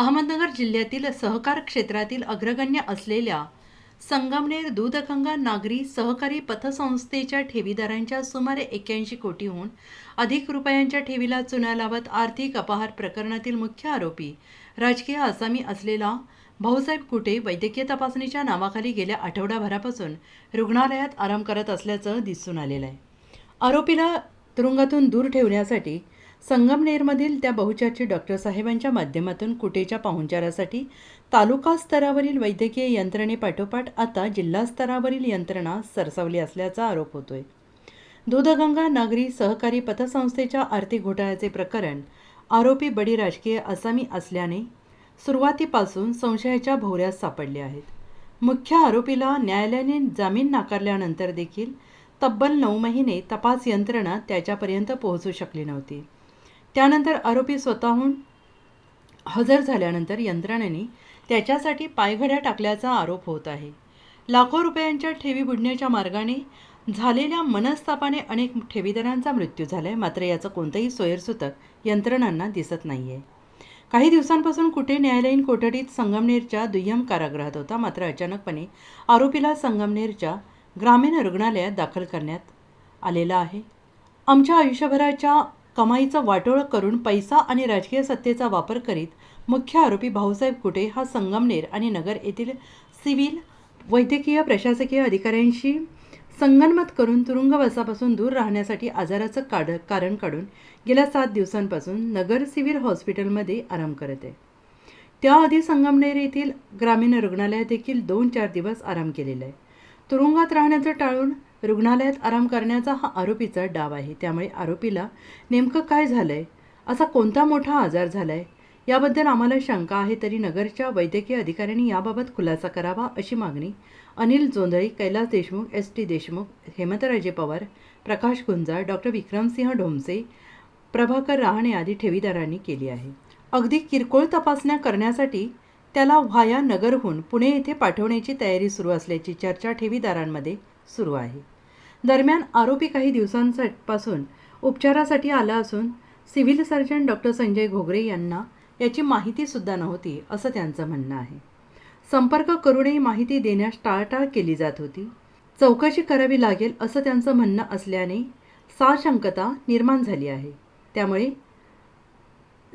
अहमदनगर जिल्ह्यातील सहकार क्षेत्रातील अग्रगण्य असलेल्या संगमनेर दूधगंगा नागरी सहकारी पतसंस्थेच्या ठेवीदारांच्या सुमारे एक्क्याऐंशी कोटीहून अधिक रुपयांच्या ठेवीला चुना लावत आर्थिक अपहार प्रकरणातील मुख्य आरोपी राजकीय आसामी असलेला भाऊसाहेब कुटे वैद्यकीय तपासणीच्या नावाखाली गेल्या आठवडाभरापासून रुग्णालयात आराम करत असल्याचं दिसून आलेलं आहे. आरोपीला तुरुंगातून दूर ठेवण्यासाठी संगमनेरमधील त्या बहुचर्चित डॉक्टर साहेबांच्या माध्यमातून कुटेच्या पाहुणचारासाठी तालुका स्तरावरील वैद्यकीय यंत्रणेपाठोपाठ आता जिल्हा स्तरावरील यंत्रणा सरसावली असल्याचा आरोप होतोय. दूधगंगा नागरी सहकारी पतसंस्थेच्या आर्थिक घोटाळ्याचे प्रकरण आरोपी बडी राजकीय आसामी असल्याने सुरुवातीपासून संशयाच्या भोवऱ्यात सापडले आहेत. मुख्य आरोपीला न्यायालयाने जामीन नाकारल्यानंतर देखील तब्बल नऊ महिने तपास यंत्रणा त्याच्यापर्यंत पोहोचू शकली नव्हती. त्यानंतर आरोपी स्वतःहून हजर झाल्यानंतर यंत्रणेने त्याच्यासाठी पायघड्या टाकल्याचा आरोप होत आहे. लाखो रुपयांच्या ठेवी बुडण्याच्या मार्गाने झालेल्या मनस्तापाने अनेक ठेवीदारांचा मृत्यू झाला आहे मात्र याचं कोणतंही सोयरसूतक यंत्रणांना दिसत नाही आहे काही दिवसांपासून कुठे न्यायालयीन कोठडीत संगमनेरच्या दुय्यम कारागृहात होता. मात्र अचानकपणे आरोपीला संगमनेरच्या ग्रामीण रुग्णालयात दाखल करण्यात आलेला आहे. आमच्या आयुष्यभराच्या कमाईचं वाटोळं करून पैसा आणि राजकीय सत्तेचा वापर करीत मुख्य आरोपी भाऊसाहेब कुटे हा संगमनेर आणि नगर येथील सिव्हिल वैद्यकीय प्रशासकीय अधिकाऱ्यांशी संगनमत करून तुरुंगवासापासून दूर राहण्यासाठी आजाराचं काढ कारण काढून गेल्या सात दिवसांपासून नगर सिव्हिल हॉस्पिटलमध्ये आराम करत आहे. त्याआधी संगमनेर येथील ग्रामीण रुग्णालयात देखील दोन चार दिवस आराम केलेला आहे. तुरुंगात राहण्याचं टाळून रुग्णालयात आराम करण्याचा हा आरोपीचा डाव आहे. त्यामुळे आरोपीला नेमकं काय झालं आहे असा कोणता मोठा आजार झाला आहे याबद्दल आम्हाला शंका आहे तरी नगरच्या वैद्यकीय अधिकाऱ्यांनी याबाबत खुलासा करावा अशी मागणी Anil Jondhali Kailas Deshmukh S T Deshmukh Hemantraje Pawar Prakash Gunjal doctor Vikramsinh Dhomse Prabhakar Rahane आदी ठेवीदारांनी केली आहे. अगदी किरकोळ तपासण्या करण्यासाठी त्याला व्हाया नगरहून पुणे येथे पाठवण्याची तयारी सुरू असल्याची चर्चा ठेवीदारांमध्ये सुरू आहे. दरम्यान आरोपी काही दिवसांपासून उपचारासाठी आला असून civil surgeon doctor Sanjay Ghogare यांना याची माहितीसुद्धा नव्हती असं त्यांचं म्हणणं आहे. संपर्क करूनही माहिती देण्यास टाळटाळ केली जात होती. चौकशी करावी लागेल असं त्यांचं म्हणणं असल्याने साशंकता निर्माण झाली आहे. त्यामुळे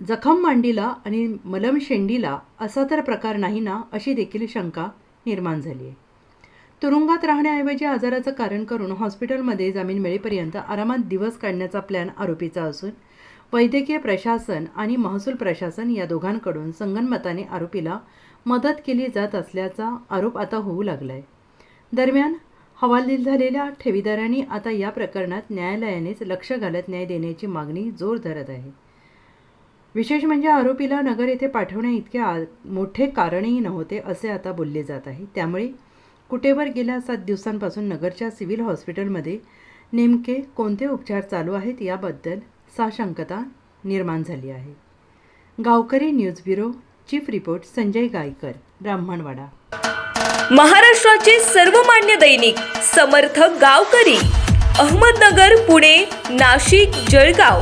जखम मांडीला आणि मलम शेंडीला असा तर प्रकार नाही ना अशी देखील शंका निर्माण झाली आहे. तुरुंगात राहण्याऐवजी आजाराचं कारण करून हॉस्पिटलमध्ये जामीन मिळेपर्यंत आरामात दिवस काढण्याचा प्लॅन आरोपीचा असून वैद्यकीय प्रशासन आणि महसूल प्रशासन या दोघांकडून संगनमताने आरोपीला मदत केली जात असल्याचा आरोप आता होऊ लागला आहे दरम्यान हवालदिल झालेल्या ठेवीदारांनी आता या प्रकरणात न्यायालयानेच लक्ष घालत न्याय देण्याची मागणी जोर धरत आहे. विशेष म्हणजे आरोपीला नगर येथे पाठवण्या इतके आ मोठे कारणही नव्हते असे आता बोलले जात आहे. त्यामुळे कुटेवर गेल्या सात दिवसांपासून नगरच्या सिव्हिल हॉस्पिटलमध्ये नेमके कोणते उपचार चालू आहेत याबद्दल साशंकता निर्माण झाली आहे. Gaonkari news bureau chief report Sanjay Gaikar Brahmanwada. महाराष्ट्राचे सर्वमान्य दैनिक समर्थ गावकरी अहमदनगर पुणे नाशिक जळगाव.